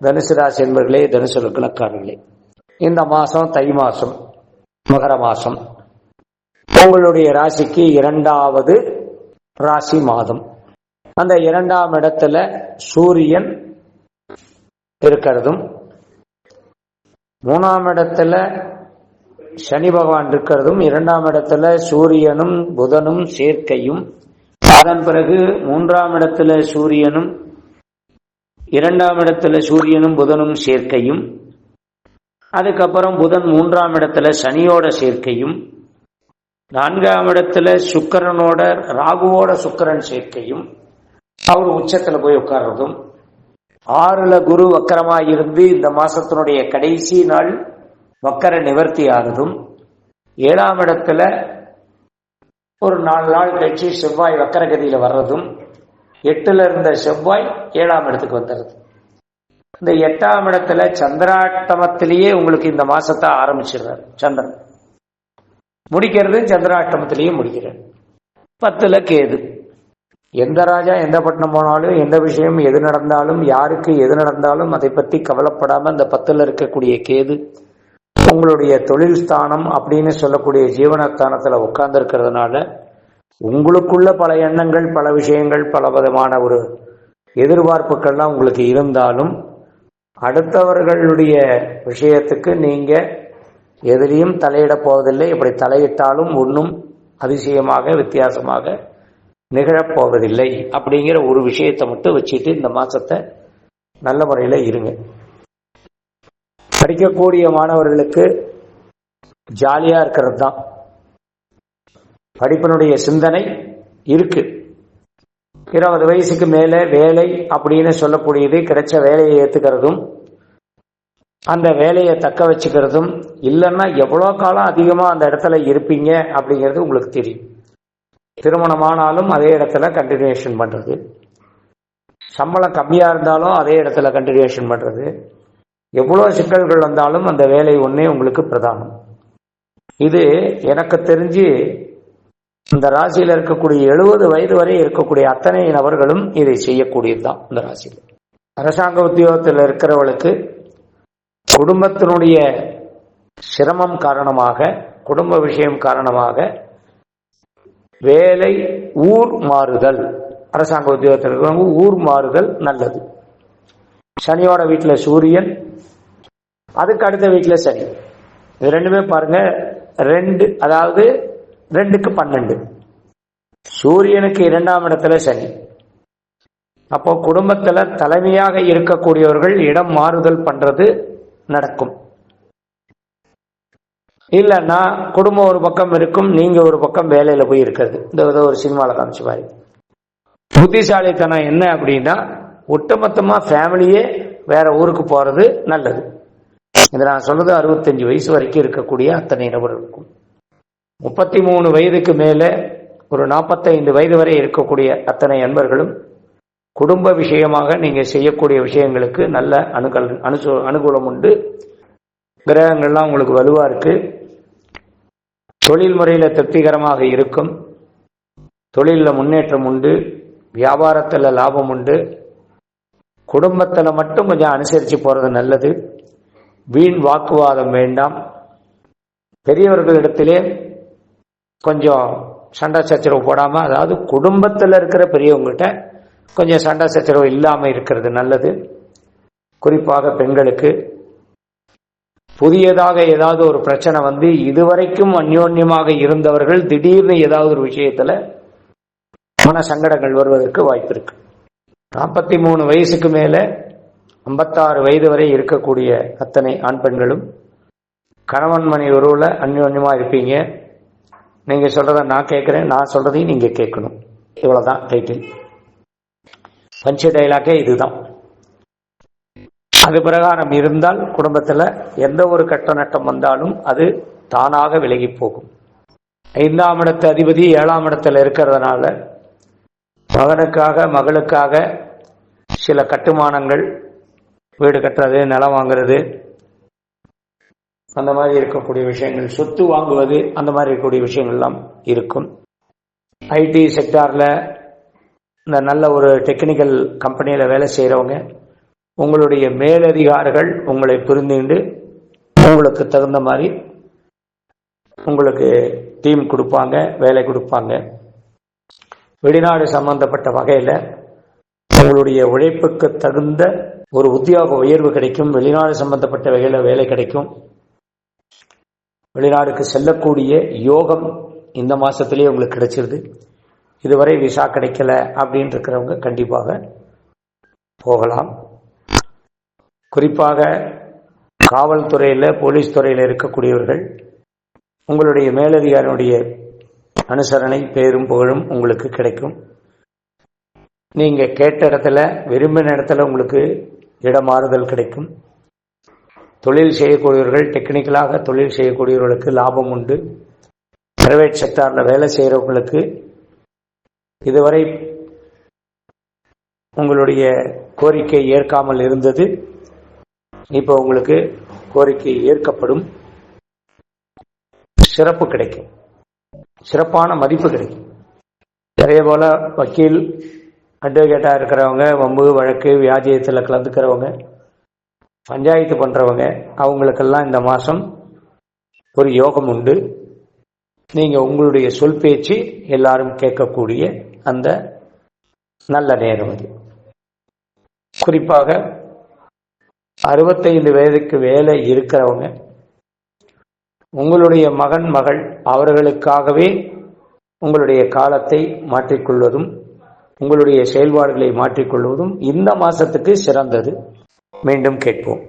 தனுசு ராசி என்பர்களே தனுசு லக்னக்காரர்களே இந்த மாதம் தை மாதம் மகர மாதம் உங்களுடைய ராசிக்கு இரண்டாவது ராசி மாதம். அந்த இரண்டாம் இடத்துல சூரியன் இருக்கிறதும் மூணாம் இடத்துல சனி பகவான் இருக்கிறதும் இரண்டாம் இடத்துல சூரியனும் புதனும் சேர்க்கையும் அதன் பிறகு மூன்றாம் இடத்துல சூரியனும் இரண்டாம் இடத்துல சூரியனும் புதனும் சேர்க்கையும் அதுக்கப்புறம் புதன் மூன்றாம் இடத்துல சனியோட சேர்க்கையும் நான்காம் இடத்துல சுக்கரனோட ராகுவோட சுக்கரன் சேர்க்கையும் அவர் உச்சத்துல போய் உட்கார்றதும் ஆறுல குரு வக்கரமா இருந்து இந்த மாசத்தினுடைய கடைசி நாள் வக்கர நிவர்த்தி ஆகுதும் ஏழாம் இடத்துல ஒரு நாலு நாள் கழிச்சு செவ்வாய் வக்கரகதியில வர்றதும் எட்டுல இருந்த செவ்வாய் ஏழாம் இடத்துக்கு வந்துடுது. இந்த எட்டாம் இடத்துல சந்திராட்டமத்திலேயே உங்களுக்கு இந்த மாசத்தை ஆரம்பிச்சிடுறாரு சந்திரன். முடிக்கிறது சந்திராட்டமத்திலேயே முடிக்கிறார். பத்துல கேது. எந்த ராஜா எந்த பட்டணம் போனாலும் எந்த விஷயம் எது நடந்தாலும் யாருக்கு எது நடந்தாலும் அதை பத்தி கவலைப்படாம இந்த பத்துல இருக்கக்கூடிய கேது உங்களுடைய தொழில் ஸ்தானம் அப்படின்னு சொல்லக்கூடிய ஜீவனஸ்தானத்தில் உட்கார்ந்து இருக்கிறதுனால உங்களுக்குள்ள பல எண்ணங்கள் பல விஷயங்கள் பல விதமான ஒரு எதிர்பார்ப்புகள்லாம் உங்களுக்கு இருந்தாலும் அடுத்தவர்களுடைய விஷயத்துக்கு நீங்க எதிலையும் தலையிட போவதில்லை. இப்படி தலையிட்டாலும் ஒன்றும் அதிசயமாக வித்தியாசமாக நிகழப்போவதில்லை அப்படிங்கிற ஒரு விஷயத்தை மட்டும் வச்சுட்டு இந்த மாசத்தை நல்ல முறையில் இருங்க. படிக்கக்கூடிய மாணவர்களுக்கு ஜாலியா இருக்கிறது தான் படிப்பினுடைய சிந்தனை இருக்கு. இருபது வயசுக்கு மேல வேலை அப்படின்னு சொல்லக்கூடியது கிடைச்ச வேலையை ஏத்துக்கிறதும் அந்த வேலையை தக்க வச்சுக்கிறதும் இல்லைன்னா எவ்வளோ காலம் அதிகமாக அந்த இடத்துல இருப்பீங்க அப்படிங்கிறது உங்களுக்கு தெரியும். திருமணமானாலும் அதே இடத்துல கண்டினியூஷன் பண்ணுறது சம்பளம் கம்மியாக இருந்தாலும் அதே இடத்துல கண்டினியூஷன் பண்ணுறது எவ்வளோ சிக்கல்கள் வந்தாலும் அந்த வேலை ஒன்றே உங்களுக்கு பிரதானம். இது எனக்கு தெரிஞ்சு இந்த ராசியில் இருக்கக்கூடிய எழுபது வயது வரை இருக்கக்கூடிய அத்தனை நபர்களும் இதை செய்யக்கூடியது தான் இந்த ராசியில் அரசாங்க உத்தியோகத்தில் இருக்கிறவளுக்கு குடும்பத்தினுடைய சிரமம் காரணமாக குடும்ப விஷயம் காரணமாக வேலை ஊர் மாறுதல். அரசாங்க உத்தியோகத்தில் இருக்கிறவங்க ஊர் மாறுதல் நல்லது. சனியோட வீட்டில் சூரியன் அதுக்கு அடுத்த வீட்டில் சனி. இது ரெண்டுமே பாருங்க ரெண்டு அதாவது ரெண்டுக்கு பன்னெண்டு. சூரியனுக்கு இரண்டாம் இடத்துல சனி. அப்போ குடும்பத்துல தலைமையாக இருக்கக்கூடியவர்கள் இடம் மாறுதல் பண்றது நடக்கும். இல்லைன்னா குடும்பம் ஒரு பக்கம் இருக்கும் நீங்க ஒரு பக்கம் வேலையில போய் இருக்கிறது. இந்த வித ஒரு சினிமாவில் காமிச்சு மாதிரி. புத்திசாலித்தனம் என்ன அப்படின்னா ஒட்டுமொத்தமா ஃபேமிலியே வேற ஊருக்கு போறது நல்லது. இதை நான் சொல்றது அறுபத்தஞ்சு வயசு வரைக்கும் இருக்கக்கூடிய அத்தனை நபர்களுக்கும். முப்பத்தி மூணு வயதுக்கு மேலே ஒரு நாற்பத்தைந்து வயது வரை இருக்கக்கூடிய அத்தனை அன்பர்களும் குடும்ப விஷயமாக நீங்கள் செய்யக்கூடிய விஷயங்களுக்கு நல்ல அணுகல் அனுசு அனுகூலம் உண்டு. கிரகங்கள்லாம் உங்களுக்கு வலுவாக இருக்குது தொழில் முறையில் திருப்திகரமாக இருக்கும். தொழிலில் முன்னேற்றம் உண்டு. வியாபாரத்தில் லாபம் உண்டு. குடும்பத்தில் மட்டும் கொஞ்சம் அனுசரித்து போகிறது நல்லது. வீண் வாக்குவாதம் வேண்டாம். பெரியவர்களிடத்திலே கொஞ்சம் சண்டை சச்சரவு போடாமல் அதாவது குடும்பத்தில் இருக்கிற பெரியவங்ககிட்ட கொஞ்சம் சண்டை சச்சரவு இல்லாமல் இருக்கிறது நல்லது. குறிப்பாக பெண்களுக்கு புதியதாக ஏதாவது ஒரு பிரச்சனை வந்து இதுவரைக்கும் அந்யோன்யமாக இருந்தவர்கள் திடீர்னு ஏதாவது ஒரு விஷயத்துல மன சங்கடங்கள் வருவதற்கு வாய்ப்பு இருக்கு. நாற்பத்தி மூணு வயசுக்கு மேல ஐம்பத்தாறு வயது வரை இருக்கக்கூடிய அத்தனை ஆண் பெண்களும் கணவன் மணி உறவுல அந்யோன்யமா இருப்பீங்க. நீங்க சொல்றத நான் கேட்கிறேன் நான் சொல்றதையும் நீங்க கேட்கணும். இவ்வளவுதான் டைட்டில் பஞ்ச டைலாக்கே இதுதான். அது பிரகாரம் இருந்தால் குடும்பத்தில் எந்த ஒரு கட்ட நட்டம் வந்தாலும் அது தானாக விலகி போகும். ஐந்தாம் இடத்த அதிபதி ஏழாம் இடத்துல இருக்கிறதுனால மகனுக்காக மகளுக்காக சில கட்டுமானங்கள் வீடு கட்டுறது நிலம் வாங்குறது அந்த மாதிரி இருக்கக்கூடிய விஷயங்கள். சொத்து வாங்குவது அந்த மாதிரி இருக்கக்கூடிய விஷயங்கள்லாம் இருக்கும். ஐடி செக்டாரில் இந்த நல்ல ஒரு டெக்னிக்கல் கம்பெனியில் வேலை செய்கிறவங்க உங்களுடைய மேலதிகாரிகள் உங்களை புரிந்துண்டு உங்களுக்கு தகுந்த மாதிரி உங்களுக்கு டீம் கொடுப்பாங்க வேலை கொடுப்பாங்க. வெளிநாடு சம்பந்தப்பட்ட வகையில் உங்களுடைய உழைப்புக்கு தகுந்த ஒரு உத்தியோக உயர்வு கிடைக்கும். வெளிநாடு சம்பந்தப்பட்ட வகையில் வேலை கிடைக்கும். வெளிநாடுக்கு செல்லக்கூடிய யோகம் இந்த மாதத்துலேயே உங்களுக்கு கிடைச்சிருது. இதுவரை விசா கிடைக்கல அப்படின்னு இருக்கிறவங்க கண்டிப்பாக போகலாம். குறிப்பாக காவல்துறையில் போலீஸ் துறையில் இருக்கக்கூடியவர்கள் உங்களுடைய மேலதிகாரியுடைய அனுசரணை பேரும் புகழும் உங்களுக்கு கிடைக்கும். நீங்கள் கேட்ட இடத்துல விரும்பின இடத்துல உங்களுக்கு இடமாறுதல் கிடைக்கும். தொழில் செய்யக்கூடியவர்கள் டெக்னிக்கலாக தொழில் செய்யக்கூடியவர்களுக்கு லாபம் உண்டு. பிரைவேட் செக்டாரில் வேலை செய்கிறவங்களுக்கு இதுவரை உங்களுடைய கோரிக்கை ஏற்காமல் இருந்தது. இப்போ உங்களுக்கு கோரிக்கை ஏற்கப்படும். சிறப்பு கிடைக்கும். சிறப்பான மதிப்பு கிடைக்கும். அதே போல வக்கீல் அட்வொகேட்டாக இருக்கிறவங்க வம்பு வழக்கு வியாஜியத்தில் கலந்துக்கிறவங்க பஞ்சாயத்து பண்ணுறவங்க அவங்களுக்கெல்லாம் இந்த மாதம் ஒரு யோகம் உண்டு. நீங்கள் உங்களுடைய சொல் பேச்சு எல்லாரும் கேட்கக்கூடிய அந்த நல்ல நேரம் அது. குறிப்பாக அறுபத்தைந்து வயதுக்கு வேலை இருக்கிறவங்க உங்களுடைய மகன் மகள் அவர்களுக்காகவே உங்களுடைய காலத்தை மாற்றிக்கொள்வதும் உங்களுடைய செயல்பாடுகளை மாற்றிக்கொள்வதும் இந்த மாசத்துக்கு சிறந்தது. மீண்டும் கேட்போம்.